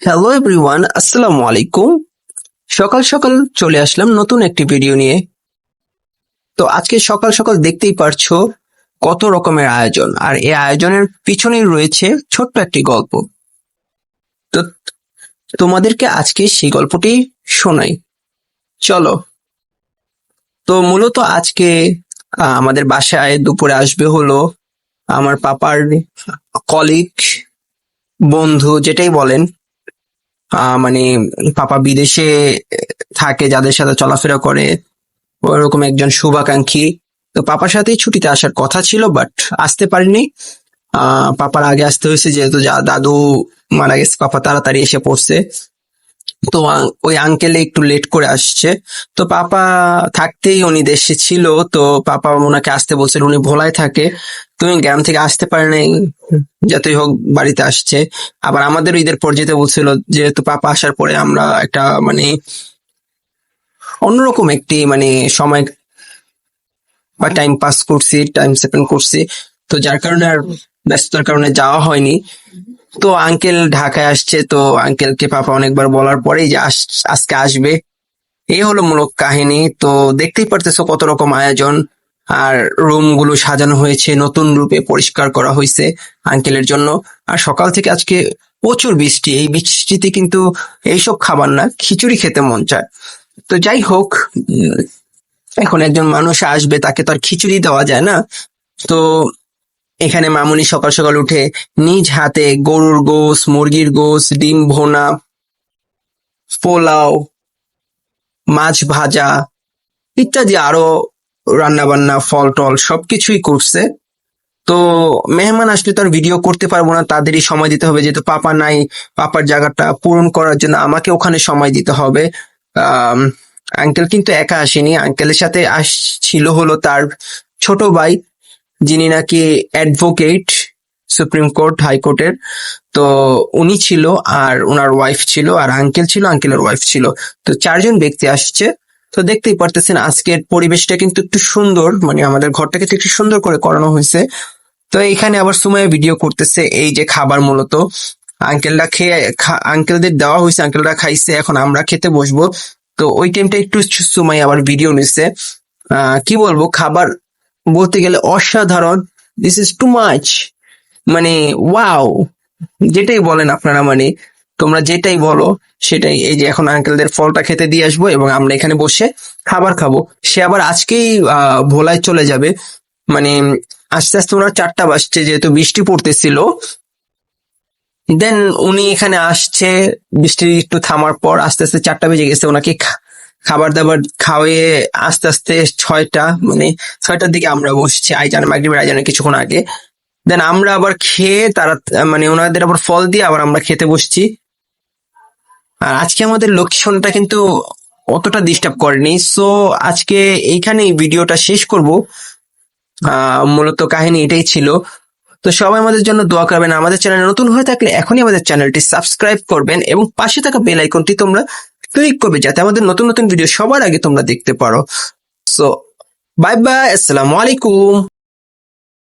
Hello everyone আসসালামু আলাইকুম সকাল সকাল চলে আসলাম নতুন একটি ভিডিও নিয়ে। তো আজকে সকাল সকাল দেখতেই পারছ কত রকমের আয়োজন। আর এই আয়োজনের পিছনেই রয়েছে ছোট্ট একটি গল্প। তো তোমাদেরকে আজকে সেই গল্পটি শোনাই। চলো। তো মূলত আজকে আমাদের বাসায় দুপুরে আসবে হলো আমার পাপার কলিগ বন্ধু, যেটাই বলেন। মানে পাপা বিদেশে থাকে, যাদের সাথে চলাফেরা করে, ওরকম একজন শুভাকাঙ্ক্ষী। তো পাপার সাথেই ছুটিতে আসার কথা ছিল বাট আসতে পারিনি। পাপার আগে আসতে হয়েছে, যেহেতু দাদু মারা গেছে, পাপা তাড়াতাড়ি এসে পড়ছে। তো ওই আঙ্কেলে একটু লেট করে আসছে। তো পাপা থাকতেই উনি দেশে ছিল, তো পাপা ওনাকে আসতে বলছিল উনি ভোলায় থাকে। তুমি গ্রাম থেকে আসতে পারে নাই, যতই হোক বাড়িতে আসছে। আবার আমাদের ঈদের পর যেতে বলছিল, যেহেতু পাপা আসার পরে আমরা একটা মানে অন্যরকম একটি মানে সময় বা টাইম পাস করছি টাইম স্পেন্ড করছি। তো যার কারণে আর ব্যস্ততার কারণে যাওয়া হয়নি। তো আঙ্কেল ঢাকায় আসছে, তো আঙ্কেলকে পাপা অনেকবার বলার পরেই যে আজকে আসবে। এই হলো মূলক কাহিনী। তো দেখতেই পারতেছো কত রকম আয়োজন। আর রুমগুলো সাজানো হয়েছে, নতুন রূপে পরিষ্কার করা হয়েছে আঙ্কেলের জন্য। আর সকাল থেকে আজকে প্রচুর বৃষ্টি। এই বৃষ্টিতে কিন্তু এইসব খাবার না, খিচুড়ি খেতে মন চায়। তো যাই হোক এখন একজন মানুষ আসবে, তাকে তো আর খিচুড়ি দেওয়া যায় না। তো এখানে মামুনি সকাল সকাল উঠে নিজ হাতে গরুর গোস মুরগির গোস ডিম ভোনা পোলাও মাছ ভাজা ইত্যাদি আরও রান্না বান্না ফল টল সবকিছুই করছে। তো মেহমান আসলে তো আর ভিডিও করতে পারব না তাদেরই সময় দিতে হবে যেহেতু পাপা নাই পাপার জায়গাটা পূরণ করার জন্য আমাকে ওখানে সময় দিতে হবে। আম, আঙ্কেল কিন্তু একা আসেনি আঙ্কেলের সাথে আসছিল হলো তার ছোট ভাই। যিনি নাকি অ্যাডভোকেট সুপ্রিম কোর্ট হাইকোর্টের। তো উনি ছিল আর ওনার ওয়াইফ ছিল আর আঙ্কেল ছিল আঙ্কেলের ওয়াইফ ছিল। তো চারজন ব্যক্তি আসছে। তো দেখতেই পারতেছেন আজকের পরিবেশটা কিন্তু একটু সুন্দর মানে আমাদের ঘরটাকে একটু সুন্দর করে করানো হয়েছে। তো এখানে আবার সুমাইয়া ভিডিও করতেছে এই যে খাবার মূলত। আঙ্কেলরা খেয়ে আঙ্কেলদের দেওয়া হয়েছে আঙ্কেলরা খাইছে এখন আমরা খেতে বসবো। তো ওই টাইমটা একটু সুমাই আবার ভিডিও নিচ্ছে আহ, কি বলব খাবার বলতে গেলে অসাধারণ। দিস ইজ টু মাচ মানে ওয়াও যেটাই বলেন আপনারা মানে তোমরা যেটাই বলো, সেটাই। এই যে এখন আঙ্কেলদের ফলটা খেতে দিয়ে আসব এবং আমরা এখানে বসে খাবার খাব। সে আবার আজকেই ভোলায় চলে যাবে। মানে আস্তে আস্তে ওনার চারটা বাজছে, যেহেতু বৃষ্টি পড়তেছিল। দেন উনি এখানে আসছে, বৃষ্টি একটু থামার পর আস্তে আস্তে চারটা বেজে গেছে, ওনাকে খাবার দাবার খাওয়িয়ে আস্তে আস্তে ছয়টা মানে ছয়টার দিকে আমরা বসছি, আইজান মাগরিবের আইজানের কিছুক্ষণ আগে। দেন আমরা আবার খেয়ে তারা মানে ওনাদের আবার ফল দিয়ে আবার আমরা খেতে বসছি। আর আজকে আমাদের লোকেশনটা কিন্তু অতটা ডিস্টার্ব করেনি। সো আজকে এইখানেই ভিডিওটা শেষ করব। মূলত কাহিনী এটাই ছিল। তো সবাই আমাদের জন্য দোয়া করবেন। আমাদের চ্যানেল নতুন হয়ে থাকলে এখনই আমাদের চ্যানেলটি সাবস্ক্রাইব করবেন এবং পাশে থাকা বেল আইকনটি তোমরা ক্লিক করবে যাতে আমাদের নতুন নতুন ভিডিও সবার আগে তোমরা দেখতে পারো। সো বাই বাই আসসালামু আলাইকুম।